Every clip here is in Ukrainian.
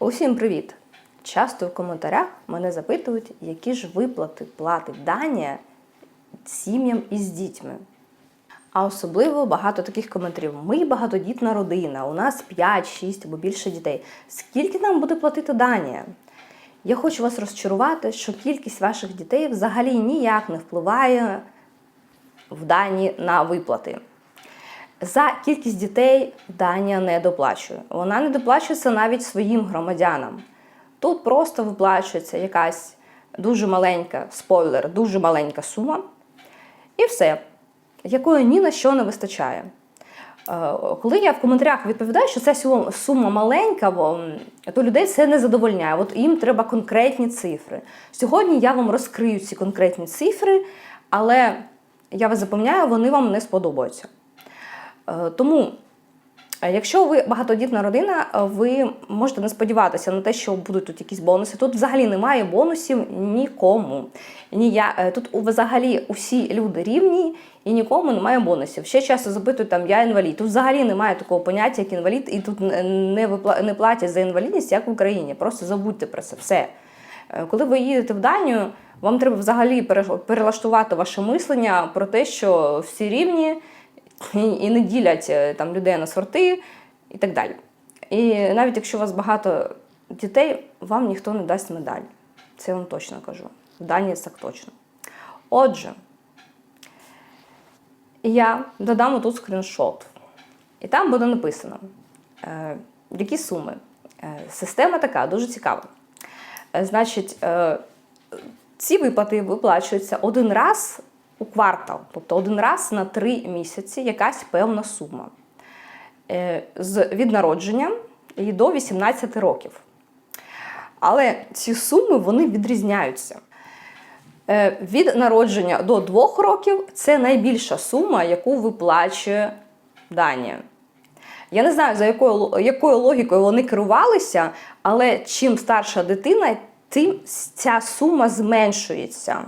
Усім привіт! Часто в коментарях мене запитують, які ж виплати платить Данія сім'ям із дітьми. А особливо багато таких коментарів. Ми багатодітна родина, у нас 5, 6 або більше дітей. Скільки нам буде платити Данія? Я хочу вас розчарувати, що кількість ваших дітей взагалі ніяк не впливає в Данії на виплати. За кількість дітей Данія не доплачує. Вона не доплачується навіть своїм громадянам. Тут просто виплачується якась дуже маленька спойлер, дуже маленька сума, і все, якої ні на що не вистачає. Е, Коли я в коментарях відповідаю, що ця сума маленька, то людей це не задовольняє. От їм треба конкретні цифри. Сьогодні я вам розкрию ці конкретні цифри, але я вас запевняю, вони вам не сподобаються. Е, Тому, е, якщо ви багатодітна родина, е, ви можете не сподіватися на те, що будуть тут якісь бонуси. Тут взагалі немає бонусів нікому. Ні, тут взагалі усі люди рівні і нікому немає бонусів. Ще часто запитують там я інвалід. Тут взагалі немає такого поняття, як інвалід, і тут не- випла- не платять за інвалідність, як в Україні. Просто забудьте про це все. Коли ви їдете в Данію, вам треба взагалі перелаштувати ваше мислення про те, що всі рівні і, не ділять е, там людей на сорти і так далі. І навіть якщо у вас багато дітей, вам ніхто не дасть медаль. Це я вам точно кажу. В Данії так точно. Отже, я додам тут скріншот. І там буде написано, е, які суми. Е, система така дуже цікава. Е, значить, е, ці виплати виплачуються один раз у квартал, тобто один раз на три місяці якась певна сума. Е, з від народження і до 18 років. Але ці суми вони відрізняються. Е, Від народження до 2 років це найбільша сума, яку виплачує Данія. Я не знаю, за якою, якою логікою вони керувалися, але чим старша дитина, тим ця сума зменшується.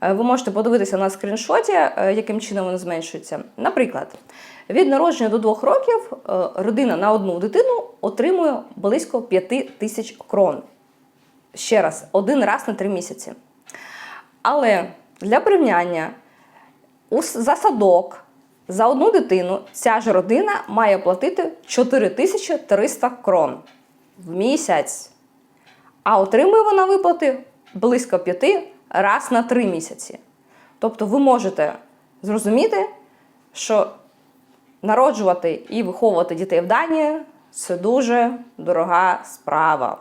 Е, Ви можете подивитися на скріншоті, е, яким чином вона зменшується. Наприклад, від народження до 2 років е, родина на одну дитину отримує близько 5 тисяч крон. Ще раз, один раз на 3 місяці. Але для порівняння за садок за одну дитину ця ж родина має платити 4300 крон в місяць. А отримує вона виплати близько 5 раз на 3 місяці. Тобто ви можете зрозуміти, що народжувати і виховувати дітей в Данії це дуже дорога справа.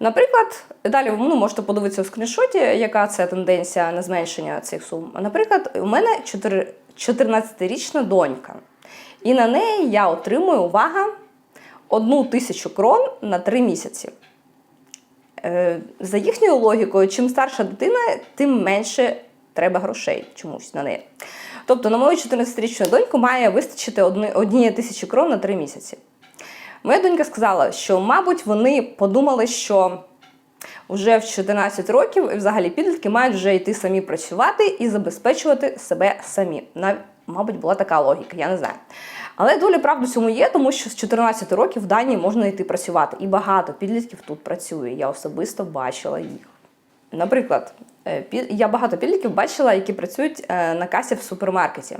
Наприклад, далі ну, можете подивитися у скріншоті, яка це тенденція на зменшення цих сум. Наприклад, у мене 14-річна донька, і на неї я отримую увага одну тисячу крон на 3 місяці. Е, За їхньою логікою, чим старша дитина, тим менше треба грошей чомусь на неї. Тобто на мою 14-річну доньку має вистачити однієї тисячі крон на 3 місяці. Моя донька сказала, що, мабуть, вони подумали, що вже в 14 років взагалі підлітки мають вже йти самі працювати і забезпечувати себе самі. Мабуть, була така логіка, я не знаю. Але доля правди в цьому є, тому що з 14 років в Данії можна йти працювати. І багато підлітків тут працює. Я особисто бачила їх. Наприклад, е, я багато підлітків бачила, які працюють е, на касі в супермаркеті.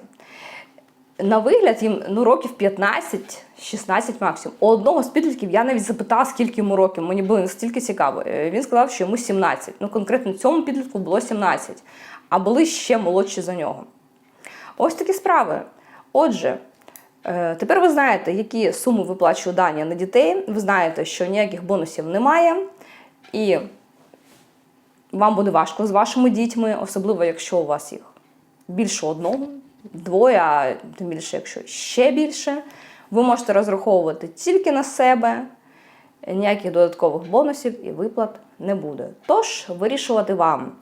На вигляд їм ну, років 15-16 максимум. У одного з підлітків я навіть запитала, скільки йому років. Мені було настільки цікаво. Е, Він сказав, що йому 17. Ну, конкретно цьому підлітку було 17, а були ще молодші за нього. Ось такі справи. Отже, тепер ви знаєте, які суми виплачує Данія на дітей. Ви знаєте, що ніяких бонусів немає. І вам буде важко з вашими дітьми, особливо якщо у вас їх більше одного, двоє, а тим більше, якщо ще більше. Ви можете розраховувати тільки на себе, ніяких додаткових бонусів і виплат не буде. Тож вирішувати вам,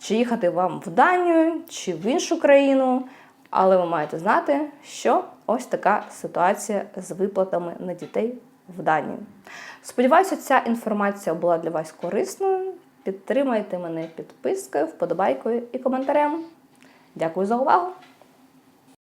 чи їхати вам в Данію, чи в іншу країну, але ви маєте знати, що ось така ситуація з виплатами на дітей в Данії. Сподіваюся, ця інформація була для вас корисною. Підтримайте мене підпискою, вподобайкою і коментарем. Дякую за увагу!